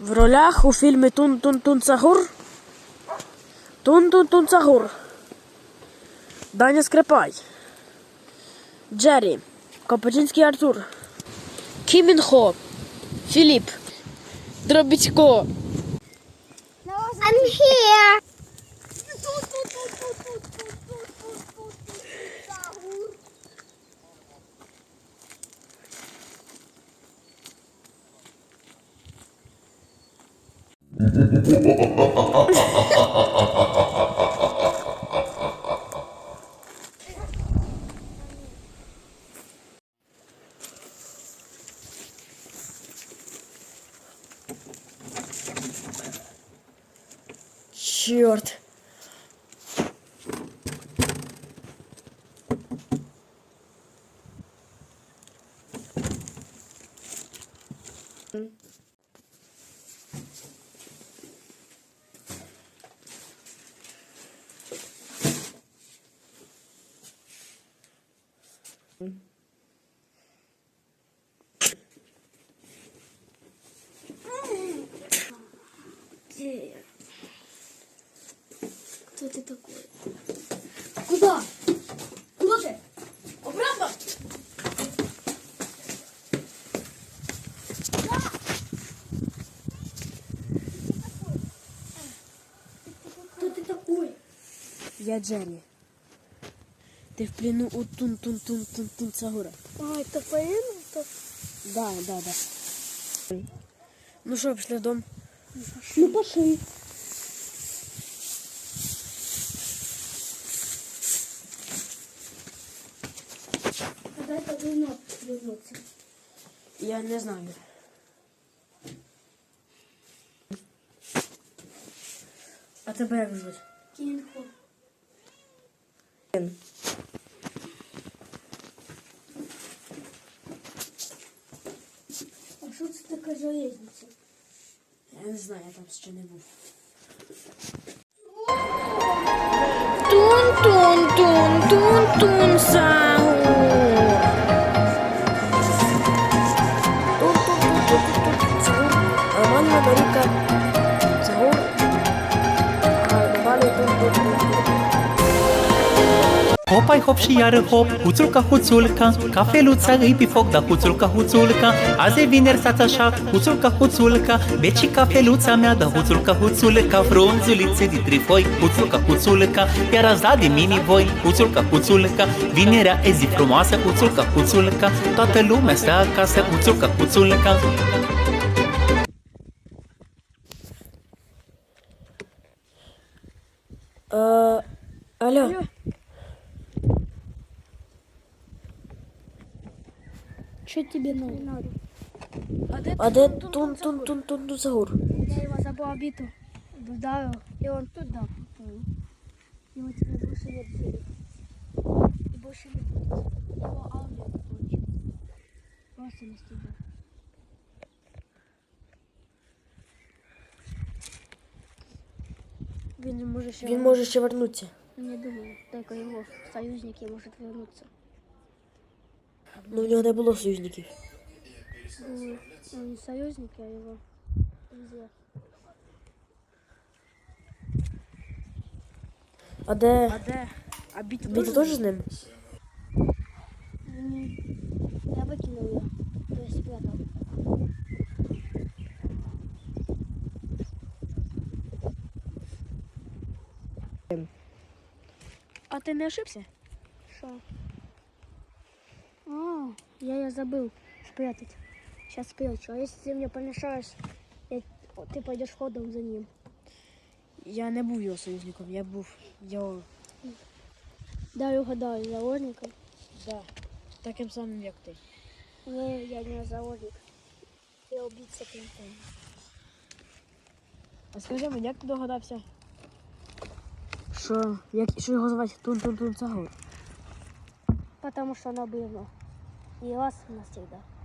В ролях у фільмі Тун-Тун-Тун Цагур. Тун-Тун-Тун Цагур. Даня Скрипай. Джері. Копачинський Артур. Кімінхо. Філіп. Дробіцько. I'm here. Чорт. Кто ты такой? Куда? Куда ты? Обратно! Кто ты такой? Я Джері. Ти в плену у Тун-Тун-Тун-Тун Цагура. А, это поэма? Это... Да, да, да. Ну що, пішли в дом? Ну пошли. Вино? Я не знаю. А тебе як звуть? Кинхо. А що це така железниця? Я не знаю, я там ще не був. Тун-тун-тун-тун-тун саур. Цагур, Hop, ai hop și iar hop, huțul ca huțulca Cafeluța îi pifoc, da huțul ca huțulca Azi e vineri stați așa, huțul ca huțulca Beci cafeluța mea, da huțul ca huțulca Frunzulițe de trifoi, huțul ca huțulca Iar azi da de mini voi, huțul ca huțulca Vinerea e zi frumoasă, huțul ca huțulca Toată lumea stă acasă, huțul ca huțulca Uh, alo. alo. Що тобі надо? А де Тун-Тун-Тун-Тун Цагур? Я его забыл обиду, вдарил, и он туда попал. Его теперь больше нет в живых. И больше не будет. Его армия закончилась. Просто не стыдно. Він не може ще Він може ще вернутися. Не думаю, только его союзники может вернуться. Ну в нього не було союзників. Ну, не союзники, а его друзья. А де? А де? А Біта Ну, теж з ним? Я выкинул ее. То есть спрятал. А ти не ошибся? Что? А, я ее забыл спрятать. Сейчас спрячу. А если ты мне помешаешь, я- о, ты пойдешь ходом за ним. Я не був його союзником, я був його Да, я угадаю, заложником. да, таким самим, як ти. Не, я не заложник. Я убийца Клинтона. А скажи мені, як ти догадався? Що, як, що його звати Тун-Тун-Тун Цагур? Потому что она была. И вас навсегда.